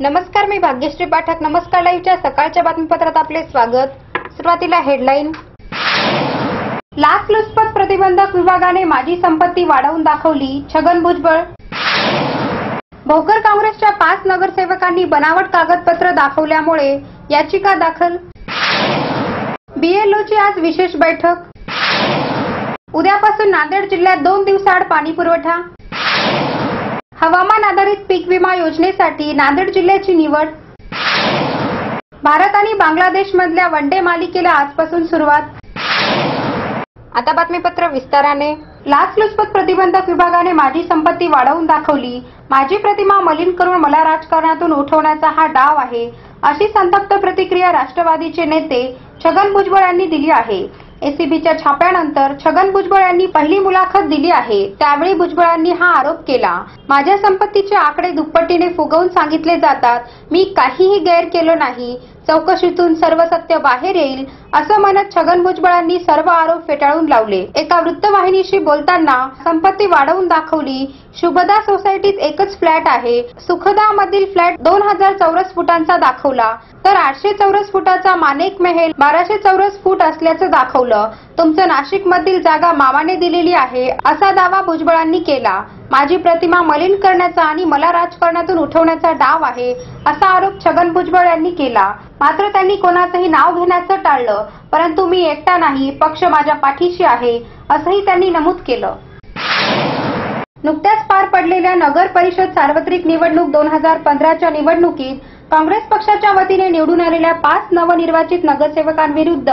नमस्कार मी भाग्यश्री पाठक. नमस्कार लाईव्हच्या सकाळच्या बातमीपत्रात आपले स्वागत. सुरुवातीला हेडलाईन. लाचलुचपत प्रतिबंधक विभागाने माझी संपत्ती वाढवून दाखवली. छगन भुजबळ. भोकर काँग्रेसच्या पाच नगरसेवकांनी बनावट कागदपत्र दाखवल्यामुळे याचिका दाखल. बीएलओची आज विशेष बैठक. उद्यापासून नांदेड जिल्ह्यात दोन दिवसाआड पाणी पुरवठा हवामान आधारित पीक विमा योजनेसाठी नांदेड जिल्ह्याची निवड. भारत आणि बांगलादेश मधल्या वनडे मालिकेला आजपासून सुरुवात. आता बातमीपत्र विस्ताराने. लाचलुचपत प्रतिबंधक विभागाने माझी संपत्ती वाढवून दाखवली. माझी प्रतिमा मलिन करून मला राजकारणातून उठवण्याचा हा डाव आहे अशी संतप्त प्रतिक्रिया राष्ट्रवादीचे नेते छगन भुजबळ यांनी दिली आहे. एसीबीच्या छाप्यानंतर छगन भुजबळ यांनी पहिली मुलाखत दिली आहे. त्यावेळी भुजबळांनी हा आरोप केला माझ्या संपत्तीचे आकडे दुप्पटीने फुगवून सांगितले जातात. मी काहीही गैर केलो नाही. चौकशीतून सर्व सत्य बाहेर येईल असं म्हणत छगन भुजबळांनी सर्व आरोप फेटाळून लावले. एका वृत्तवाहिनीशी बोलताना संपत्ती वाढवून दाखवली शुभदा सोसायटीत एकच फ्लॅट आहे. सुखदा मधील फ्लॅट दोन हजार चौरस फुटांचा दाखवला. तर आठशे चौरस फुटाचा मानेक मेहेल बाराशे चौरस फूट असल्याचं दाखवलं. तुमचं नाशिक मधील जागा मामाने दिलेली आहे असा दावा भुजबळांनी केला. माझी प्रतिमा मलिन करण्याचा आणि मला राजकारणातून उठवण्याचा डाव आहे असा आरोप छगन भुजबळ यांनी केला. मात्र त्यांनी कोणाचंही नाव घेण्याचं टाळलं. परंतु मी एकटा नाही पक्ष माझ्या पाठीशी आहे असंही त्यांनी नमूद केलं. नुकत्याच पार पडलेल्या नगर परिषद सार्वत्रिक निवडणूक दोन हजार पंधराच्या निवडणुकीत काँग्रेस पक्षाच्या वतीने निवडून आलेल्या पाच नवनिर्वाचित नगरसेवकांविरुद्ध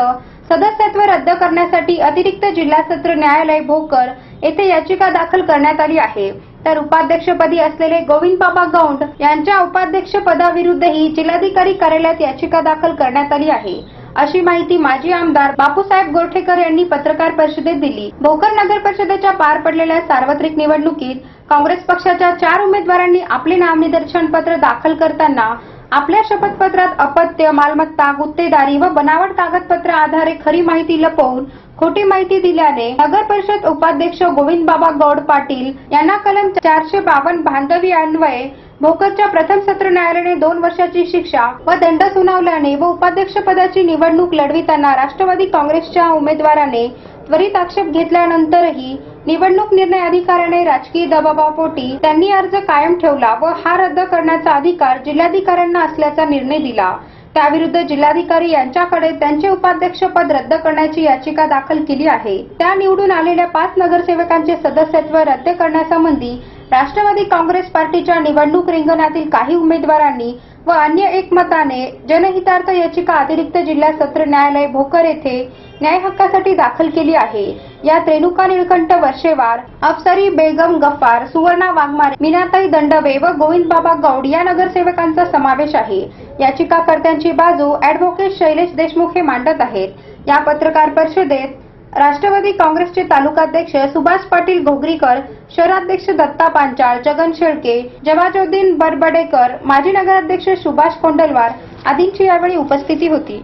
सदस्यत्व रद्द करण्यासाठी अतिरिक्त जिल्हा सत्र न्यायालय भोकर येथे याचिका दाखल करण्यात आली आहे. तर उपाध्यक्षपदी असलेले गोविंद बाबा गौंड यांच्या उपाध्यक्षपदाविरुद्धही जिल्हाधिकारी कार्यालयात याचिका दाखल करण्यात आली आहे. अशी माहिती माजी आमदार बापूसाहेब गोरठेकर यांनी पत्रकार परिषदेत दिली. भोकर नगर परिषदेच्या पार पडलेल्या सार्वत्रिक निवडणुकीत काँग्रेस पक्षाच्या चार उमेदवारांनी आपले नामनिदर्शन पत्र दाखल करताना आपल्या शपथपत्रात अपत्य मालमत्ता गुत्तेदारी व बनावट कागदपत्र आधारे खरी माहिती लपवून खोटी माहिती दिल्याने नगर परिषद उपाध्यक्ष गोविंद बाबा गौड पाटील यांना कलम चारशे बावन्न बांधवी अन्वये भोकरच्या प्रथम सत्र न्यायालयाने दोन वर्षाची शिक्षा व दंड सुनावल्याने व उपाध्यक्षपदाची निवडणूक लढविताना राष्ट्रवादी काँग्रेसच्या उमेदवाराने त्वरित आक्षेप घेतल्यानंतरही निवडणूक निर्णय अधिकाऱ्याने राजकीय दबावापोटी त्यांनी अर्ज कायम ठेवला व हा रद्द करण्याचा अधिकार जिल्हाधिकाऱ्यांना असल्याचा निर्णय दिला. त्याविरुद्ध जिल्हाधिकारी यांच्याकडे त्यांचे उपाध्यक्ष पद रद्द करण्याची याचिका दाखल केली आहे. त्या निवडून आलेल्या पाच नगरसेवकांचे सदस्यत्व रद्द करण्यासंबंधी राष्ट्रवादी काँग्रेस पार्टीच्या निवडणूक रिंगणातील काही उमेदवारांनी व अन्य एकमताने जनहितार्थ याचिका अतिरिक्त जिल्हा सत्र न्यायालय भोकर येथे न्याय हक्कासाठी दाखल केली आहे. यात रेणुका निळकंठ वर्षेवार अफसरी बेगम गफ्फार सुवर्णा वाघमारे मीनाताई दंडवे व गोविंद बाबा गौड या नगरसेवकांचा समावेश आहे. याचिकाकर्त्यांची बाजू अॅडव्होकेट शैलेश देशमुख हे मांडत आहेत. या पत्रकार परिषदेत राष्ट्रवादी काँग्रेसचे तालुकाध्यक्ष सुभाष पाटील घोगरीकर शहराध्यक्ष दत्ता पांचाळ जगन शेळके जवाजोद्दीन बरबडेकर माजी नगराध्यक्ष सुभाष कोंडलवार आदींची यावेळी उपस्थिती होती.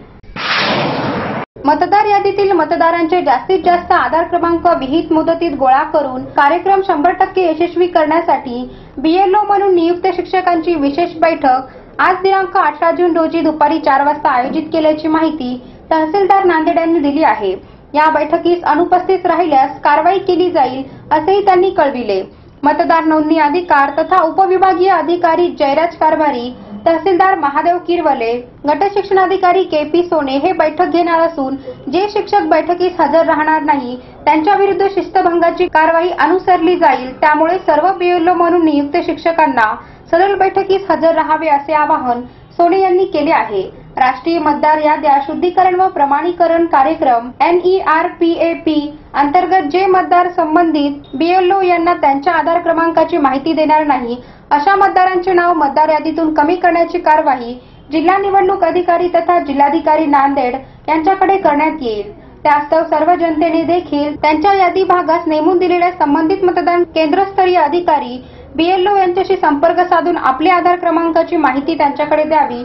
मतदार यादीतील मतदारांचे जास्तीत जास्त आधार क्रमांक विहित मुदतीत गोळा करून कार्यक्रम शंभर टक्के यशस्वी करण्यासाठी बीएलओ म्हणून नियुक्त शिक्षकांची विशेष बैठक आज दिनांक अठरा जून रोजी दुपारी चार वाजता आयोजित केल्याची माहिती तहसीलदार नांदेड यांनी दिली आहे. या बैठकीस अनुपस्थित राहिल्यास कारवाई केली जाईल असेही त्यांनी कळविले. मतदार नोंदणी अधिकार तथा उपविभागीय अधिकारी जयराज कारभारी तहसीलदार महादेव किरवले गट शिक्षणाधिकारी के पी सोने हे बैठक घेणार असून जे शिक्षक बैठकीस हजर राहणार नाही त्यांच्या विरुद्ध शिस्तभंगाची कारवाई अनुसरली जाईल त्यामुळे सर्व बीएलओ म्हणून नियुक्त शिक्षकांना सरळ बैठकीस हजर राहावे असे आवाहन सोने यांनी केले आहे. राष्ट्रीय मतदार याद्या शुद्धीकरण व प्रमाणीकरण कार्यक्रम E एनईआरपीएपी अंतर्गत जे मतदार संबंधित बीएलओ यांना त्यांच्या आधार क्रमांकाची माहिती देणार नाही अशा मतदारांचे नाव मतदार यादीतून कमी करण्याची कारवाई जिल्हा निवडणूक अधिकारी तथा जिल्हाधिकारी नांदेड यांच्याकडे करण्यात येईल. त्यास्तव सर्व जनतेने देखील त्यांच्या यादी भागास नेमून दिलेल्या संबंधित मतदान केंद्रस्तरीय अधिकारी बीएलओ यांच्याशी संपर्क साधून आपल्या आधार क्रमांकाची माहिती त्यांच्याकडे द्यावी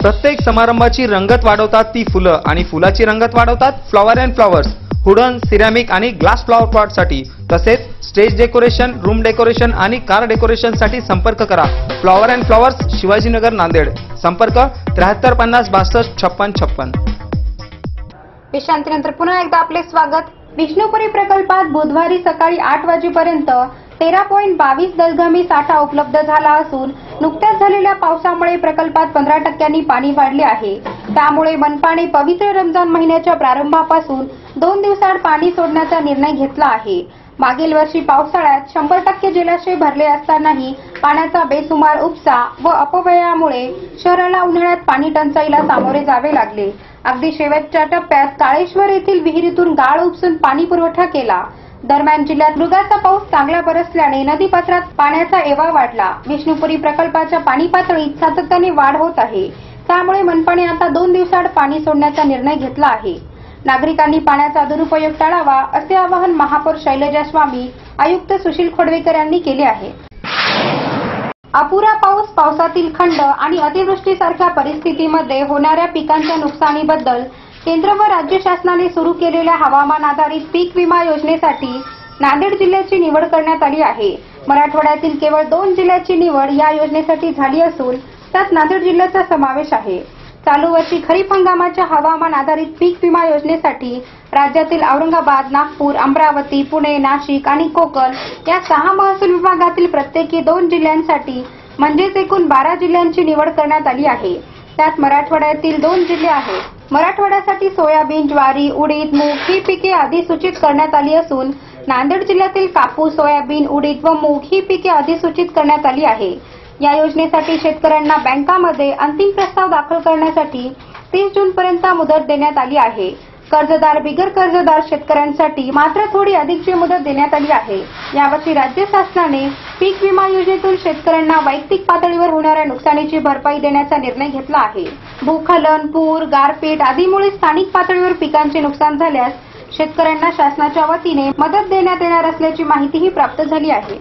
प्रत्येक समारंभाची रंगत वाढवतात ती फुलं आणि फुलाची रंगत वाढवतात flower and flowers. Wooden ceramic आणि ग्लास फ्लॉवर पॉटसाठी साठी तसेच स्टेज डेकोरेशन रूम डेकोरेशन आणि कार डेकोरेशनसाठी संपर्क करा. Flower and flowers Shivajinagar Nanded. संपर्क त्र्याहत्तर पन्नास बासष्ट छप्पन छप्पन. विश्रांतीनंतर पुन्हा एकदा आपले स्वागत. विष्णुपुरी प्रकल्पात बुधवारी सकाळी आठ वाजेपर्यंत तेरा पॉईंट बावीस दशगमी साठा उपलब्ध झाला असून नुकत्याच झालेल्या पावसामुळे प्रकल्पात पंधरा टक्क्यांनी पाणी वाढले आहे. त्यामुळे मनपाने पवित्र रमजान महिन्याच्या प्रारंभापासून दोन दिवसाआड पाणी सोडण्याचा निर्णय घेतला आहे. मागील वर्षी पावसाळ्यात शंभर टक्के जलाशय भरले असतानाही पाण्याचा बेसुमार उपसा व अपव्ययामुळे शहराला उन्हाळ्यात पाणी टंचाईला सामोरे जावे लागले. अगदी शेवटच्या टप्प्यात काळेश्वर येथील विहिरीतून गाळ उपसून पाणी पुरवठा केला. दरम्यान जिल्ह्यात मृगाचा पाऊस चांगला बरसल्याने नदीपात्रात पाण्याचा एवा वाढला. विष्णुपुरी प्रकल्पाच्या पाणी पातळीत सातत्याने वाढ होत आहे. त्यामुळे मनपाने आता दोन दिवसाआड पाणी सोडण्याचा निर्णय घेतला आहे. नागरिकांनी पाण्याचा दुरुपयोग टाळावा असे आवाहन महापौर शैलजा स्वामी आयुक्त सुशील खोडवेकर यांनी केले आहे. अपुरा पाऊस पावसातील खंड आणि अतिवृष्टीसारख्या परिस्थितीमध्ये होणाऱ्या पिकांच्या नुकसानीबद्दल केंद्र व राज्य शासनाने सुरू केलेल्या हवामान आधारित पीक विमा योजनेसाठी नांदेड जिल्ह्याची निवड करण्यात आली आहे. मराठवाड्यातील केवळ दोन जिल्ह्याची निवड या योजनेसाठी झाली असून त्यात नांदेड जिल्ह्याचा समावेश आहे. चालू वर्षी खरीप हंगामाच्या हवामान आधारित पीक विमा योजनेसाठी राज्यातील औरंगाबाद नागपूर अमरावती पुणे नाशिक आणि कोकण या सहा महसूल विभागातील प्रत्येकी दोन जिल्ह्यांसाठी म्हणजेच एकूण बारा जिल्ह्यांची निवड करण्यात आली आहे. त्यात मराठवाड्यातील दोन जिल्हे आहेत. मराठवाड्यासाठी सोयाबीन ज्वारी उडीद मूग ही पिके अधिसूचित करण्यात आली असून नांदेड जिल्ह्यातील कापूस सोयाबीन उडीद व मूग ही पिके अधिसूचित करण्यात आली आहे. या योजनेसाठी शेतकऱ्यांना बँकामध्ये अंतिम प्रस्ताव दाखल करण्यासाठी तीस जून पर्यंत मुदत देण्यात आली आहे. कर्जदार बिगर कर्जदार शेतकऱ्यांसाठी मात्र थोडी अधिकची मुदत देण्यात आली आहे. यावर्षी राज्य शासनाने पीक विमा योजनेतून शेतकऱ्यांना वैयक्तिक पातळीवर होणाऱ्या नुकसानीची भरपाई देण्याचा निर्णय घेतला आहे. भूखलन पूर गारपीट आदीमुळे स्थानिक पातळीवर पिकांचे नुकसान झाल्यास शेतकऱ्यांना शासनाच्या वतीने मदत देण्यात येणार असल्याची माहितीही प्राप्त झाली आहे.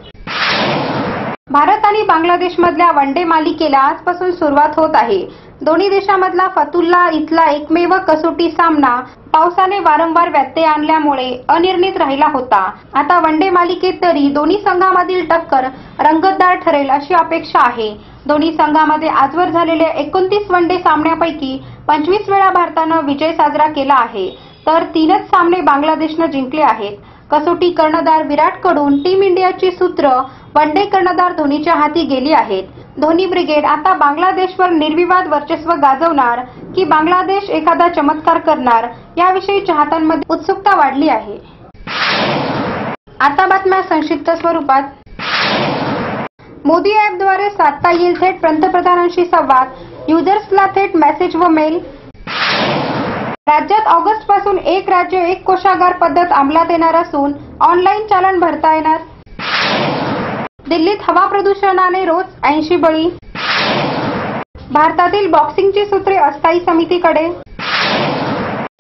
भारत आणि बांगलादेशमधल्या वन डे मालिकेला आजपासून सुरुवात होत आहे. दोन्ही देशांमधला फतुल्ला इथला एकमेव कसोटी सामना पावसाने वारंवार व्यत्यय आणल्यामुळे अनिर्णित राहिला होता. आता वन डे मालिकेत तरी दोन्ही संघामधील टक्कर रंगतदार ठरेल अशी अपेक्षा आहे. दोन्ही संघामध्ये आजवर झालेल्या एकोणतीस वन डे सामन्यापैकी पंचवीस वेळा भारतानं विजय साजरा केला आहे. तर तीनच सामने बांगलादेशनं जिंकले आहेत. कसोटी कर्णधार विराटकडून टीम इंडियाची सूत्र वन डे कर्णधार धोनीच्या हाती गेली आहेत. धोनी ब्रिगेड आता बांगलादेशवर निर्विवाद वर्चस्व गाजवणार की बांगलादेश एखादा चमत्कार करणार याविषयी चाहत्यांमध्ये उत्सुकता वाढली आहे. आता बातम्या संक्षिप्त स्वरूपात. मोदी ॲपद्वारे साधता येईल थेट पंतप्रधानांशी संवाद युजर्सला थेट मेसेज व मेल राज्यात ऑगस्टपासून एक राज्य एक कोषागार पद्धत अंमलात येणार असून ऑनलाईन चालन भरता येणार. दिल्लीत हवा प्रदूषणाने रोज ऐंशी बळी. भारतातील बॉक्सिंगची सूत्रे अस्थायी समितीकडे.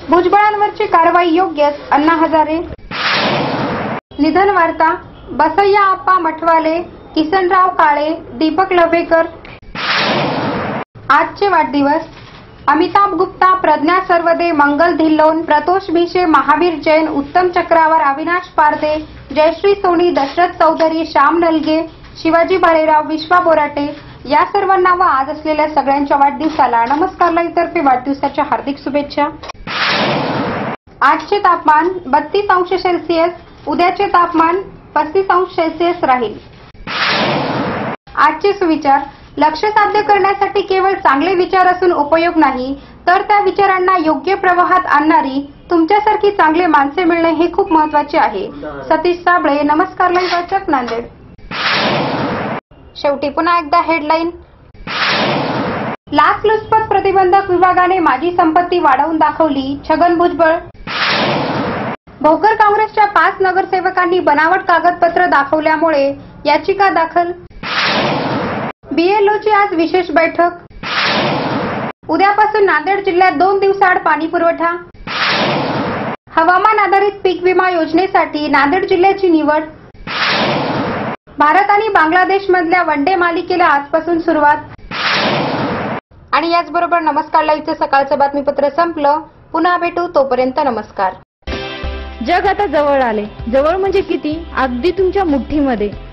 भुजबळांवरची कारवाई योग्यच अण्णा हजारे. निधन वार्ता बसय्या आप्पा मठवाले किसनराव काळे दीपक लवेकर आजचे वाढदिवस. अमिताभ गुप्ता प्रज्ञा सर्वदे मंगल धिल्लोन प्रतोष भिशे महावीर जैन उत्तम चक्रावर अविनाश पारदे जयश्री सोनी दशरथ चौधरी श्याम नलगे शिवाजी भालेराव विश्वा बोराटे या सर्वांना व आज असलेल्या सगळ्यांच्या वाढदिवसाला नमस्कारला. लाईव्ह वाढदिवसाच्या हार्दिक शुभेच्छा. आजचे तापमान बत्तीस अंश सेल्सिअस उद्याचे तापमान पस्तीस अंश सेल्सिअस राहील. आजचे सुविचार लक्ष साध्य करण्यासाठी केवळ चांगले विचार असून उपयोग नाही तर त्या विचारांना योग्य प्रवाहात आणणारी तुमच्यासारखी चांगले माणसे मिळणे हे खूप महत्त्वाचे आहे. सतीश साबळे नमस्कार लाईव्ह वाचक नांदेड. शेवटी पुन्हा एकदा हेडलाईन लाचलुचपत प्रतिबंधक विभागाने माझी संपत्ती वाढवून दाखवली छगन भुजबळ. भोकर काँग्रेसच्या पाच नगरसेवकांनी बनावट कागदपत्र दाखवल्यामुळे याचिका दाखल बीएलओची आज विशेष बैठक. उद्यापासून नांदेड जिल्ह्यात दोन दिवसाआड पाणी पुरवठा. हवामान आधारित पीक विमा योजनेसाठी नांदेड जिल्ह्याची निवड. भारत आणि बांगलादेश मधल्या वन डे मालिकेला आजपासून सुरुवात. आणि याचबरोबर नमस्कार लाईव्हचं सकाळचं बातमीपत्र संपलं. पुन्हा भेटू तोपर्यंत नमस्कार. जग आता जवळ आले. जवळ म्हणजे किती? अगदी तुमच्या मुठ्ठीमध्ये.